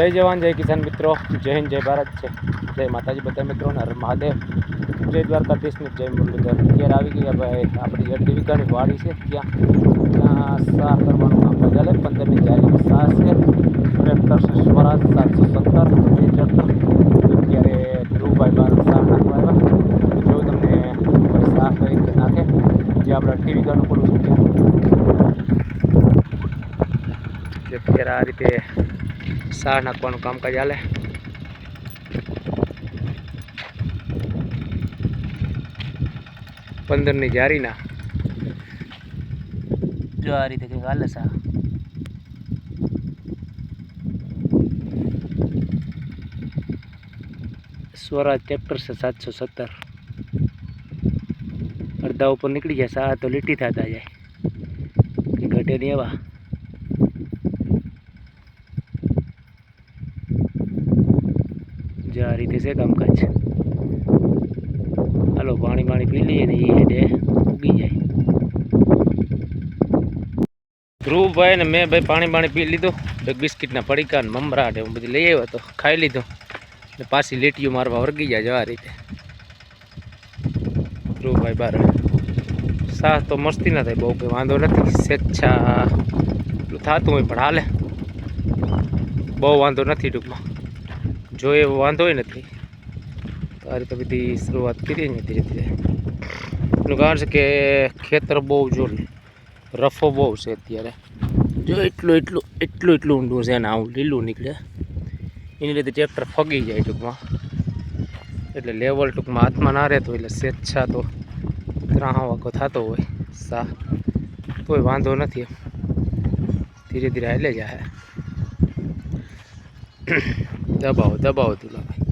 જય જવાન, જય કિસાન મિત્રો. જય હિન્દ, જય ભારત છે. જય માતાજી બધા મિત્રોને, હર મહાદેવ. જય દ્વારકા ને જય મુરલીધર. અત્યારે આવી ગયા ભાઈ, આપણી અઢી વીઘાની વાડી છે ત્યાં. ત્યાં સાર કરવાનું કામ ચાલે, પંદરમી જારી સાર છે. ટ્રેક્ટર સ્વરાજ સાતસો સત્તર. ટ્રેક્ટર. અત્યારે ધ્રુવભાઈ બાર સાર નાખવા આવ્યા. જો તમને સાર કરી નાખે. જે આપણે અઢી વીઘાનું પડું છે? ત્યાં અત્યારે આ રીતે સાર નાખવાનું કામકાજ ચાલે પંદરની જારીના. જો આ રીતે કંઈક હાલે સા સ્વરાજ ટ્રેક્ટર છે સાતસો સત્તર. અડધા ઉપર નીકળી જાય સા તો લીટી થતા જાય. ઘટે નહીં એવા જો આ રીતે છે કામકાજ. હાલો, પાણી પાણી પી લઈએ ને એ હેડે ઉગી જાય. ધ્રુવભાઈ ને મેં ભાઈ પાણી પાણી પી લીધું. બિસ્કિટના પડીકા ને મમરા ને એવું બધું લઈ આવ્યો તો ખાઈ લીધું. ને પાછી લીટીઓ મારવા વર્ગી જાય જવા રીતે. ધ્રુવભાઈ બાર. સાહ તો મસ્તી ના થાય બહુ કંઈ વાંધો નથી. સ્વેચ્છા. થતું હોય પણ હાલે. બહુ વાંધો નથી ટૂંકમાં. જો એવો વાંધો નથી. તો આ રીતે બધી શરૂઆત કરીએ ને ધીરે ધીરે. એનું કારણ છે કે ખેતર બહુ જો રફો બહુ છે અત્યારે. જો એટલું એટલું એટલું એટલું ઊંડું છે ને આવું લીલું નીકળે. એની લીધે ટ્રેક્ટર ફગી જાય ટૂંકમાં. એટલે લેવલ ટૂંકમાં હાથમાં ના રહેતો, એટલે સ્વેચ્છા તો ત્રાહા વાકો થતો હોય, સા. કોઈ વાંધો નથી ધીરે ધીરે હાલે જાય દબાવો દબાવો દુલાભાઈ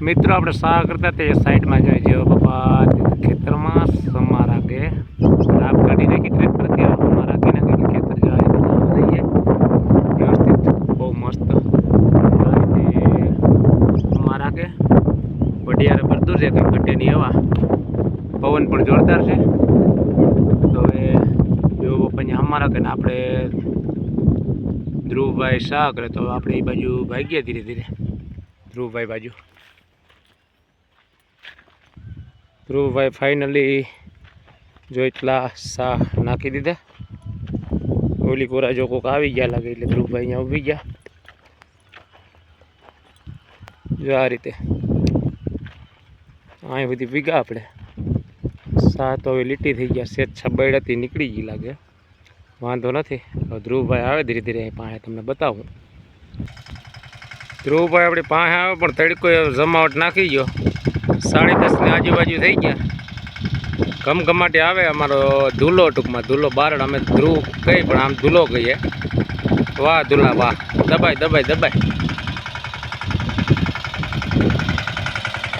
મિત્રો, આપણે સા કરતા તે સાઈડમાં જોઈએ જેવો બાપા ખેતરમાં સમા રાખે. લાભ કાઢી નાખી ટ્રેક્ટરથી સમા રાખી નાખી ખેતર જાય વ્યવસ્થિત. બહુ મસ્ત. સમા રાખે. વડિયારે ભરતું છે કંઈ ઘટે નહીં એવા. પવન પણ જોરદાર છે. તો હવે જેવો બાપા સમા રાખે ને આપણે ધ્રુવભાઈ શા કરે તો આપણે એ બાજુ ભાગીએ ધીરે ધીરે. ધ્રુવભાઈ બાજુ. ધ્રુવભાઈ ફાઇનલી જો એટલા સા નાખી દીધા. ઓલી કોરા જો કોક આવી ગયા લાગે એટલે ધ્રુવભાઈ અહીંયા ઊભી ગયા. જો આ રીતે. અહીં બધી ભીગા આપણે. સા તો હવે લીટી થઈ ગયા. સેજ છબેડાથી નીકળી ગઈ લાગે. વાંધો નથી. ધ્રુવભાઈ આવે ધીરે ધીરે પાસે તમને બતાવું. ધ્રુવભાઈ આપણી પાસે આવે, પણ તડકો જમાવટ નાખી ગયો. સાડી દસની આજુબાજુ થઈ ગયા. ઘમઘમાટી આવે, અમારો ધૂલો ટૂંકમાં, ધૂલો બારણ અમે ધ્રુવ કહી પણ આમ ધૂલો કહીએ. વાહ, ધૂલા, વાહ. દબાય દબાય દબાય.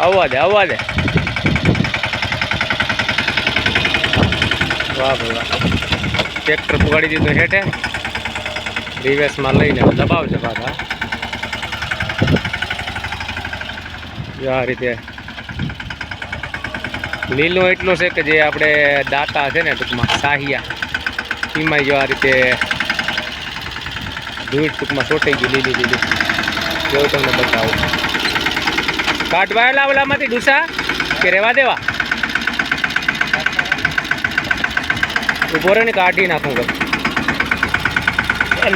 આવવા દે આવવા દે વાહ, ભાઈ, વાહ. ટ્રેક્ટર પુગાડી દીધું હેઠે. રિવેસમાં લઈને દબાવશે પાછા. આ રીતે લીલું એટલું છે કે જે આપણે દાતા છે ને ટૂંકમાં, સાહિયા એમાં જો આ રીતે ધૂળ ટૂંકમાં ચોટાઈ ગઈ લીલી લીલી. જો તમને બતાવું. કાઢવાયેલા ઓલામાંથી ડૂસા કે રહેવા દેવા? ઊભો રહે ને કાઢી નાખું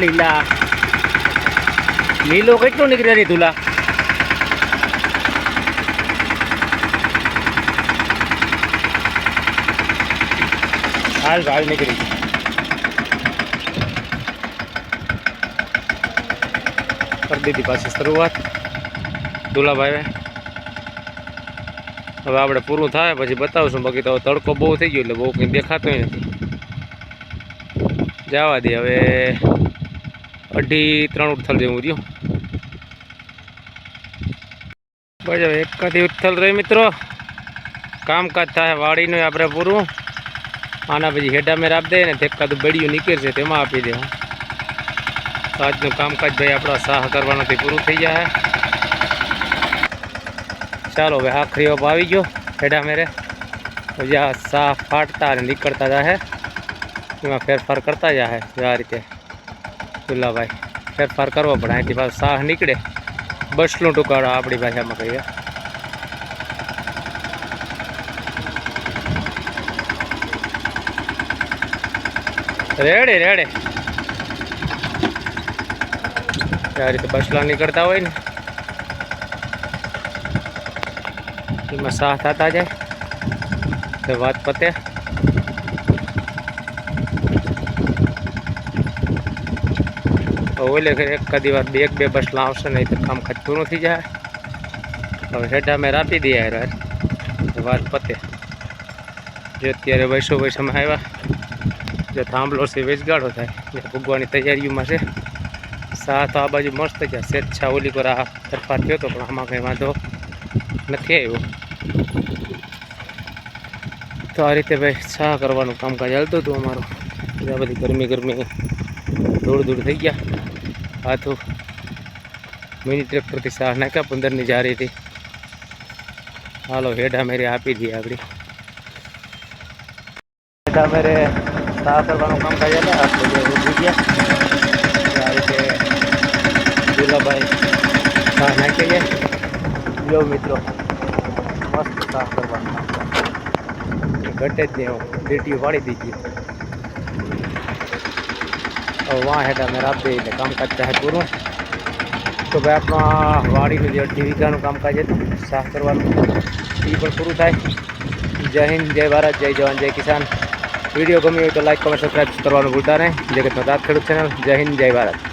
લીલા. લીલો કેટલું નીકળે રે ધૂલા? હાલ હાલ નીકળી કરી દીધી પાછી શરૂઆત. દુલાભાઈ હવે આપણે પૂરું થાય, પછી બતાવશું. બાકી તો તડકો બહુ થઈ ગયો એટલે બહુ કંઈ દેખાતો નથી. જવા દે, હવે અઢી ત્રણ ઉથલ જેવું રહ્યું. બસ હવે એકાથી ઉથલ રહી મિત્રો. કામકાજ થાય, વાડીનું આપણે પૂરું. આના પછી હેડામેર આપી દઈએ ને એકાદું બળિયું નીકળશે તેમાં આપી દે તો આજનું કામકાજ ભાઈ આપણા સાહ કરવાનોથી પૂરું થઈ જાય. ચાલો હવે આખરી ઓપ આવી ગયો. હેડા મેરે પછી આ સાહ ફાટતા અને નીકળતા જાય એમાં ફેરફાર કરતા જાય આ રીતે. દુલાભાઈ ફેરફાર કરવો પડે. અહીંથી પાછું સાહ નીકળે. બસલું ટુકાડો આપણી ભાષામાં કહીએ રેડે રેડે. આ રીતે બસલા નીકળતા હોય ને, એમાં સાહ થતા જાય. તો વાત પતે. ઓલે એક કદી વાર બે બે બસ લાવશે, નહીં તો કામ ખત પૂરું થઈ જાય હવે હેઠા મેં રાપી દઈએ યાર વાત પતે. જો અત્યારે વૈસો વૈસામાં આવ્યા જો થાંભલો છે વેચગાડો થાય. જે ભૂગવાની તૈયારીઓમાં છે. સા તો આ બાજુ મસ્ત છે. સ્વેચ્છા ઓલી પર આ તરફા થયો હતો પણ આમાં કંઈ વાંધો નથી આવ્યો. તો આ રીતે ભાઈ સા કરવાનું કામકાજ હાલતું હતું અમારું. આ બધી ગરમી ગરમી દૂર દૂર થઈ ગયા. હાથું મિની ટ્રેક્ટરથી સાહ નાખ્યા પંદરની જારી હતી. હાલો, હેડા મેરે આપી દઈએ આગળ હેડા મેરે સાહ કરવાનું કામકાજ હાલે આટલું જે ઊભી ગયા. આ રીતે નાખી ગયા લો મિત્રો, મસ્ત સાફ કરવાનું કામ ઘટે જ નહીં ડેટી વાળી દીધી વાં હેઠા મેં રાત દઈ એટલે કામકાજ ચાહે પૂરું તો ભાઈ આપણું વાડીનું જે અઢી વીઘાનું કામકાજ હતું, સાફ કરવાનું. એ પણ પૂરું થાય. જય હિન્દ, જય ભારત, જય જવાન, જય કિસાન. વીડિયો ગમ્યો હોય તો લાઈક કમેન્ટ સબસ્ક્રાઈબ કરવાનું ભૂલતા નહીં. જે કે રાત ખેડૂત ચેનલ જય હિન્દ, જય ભારત.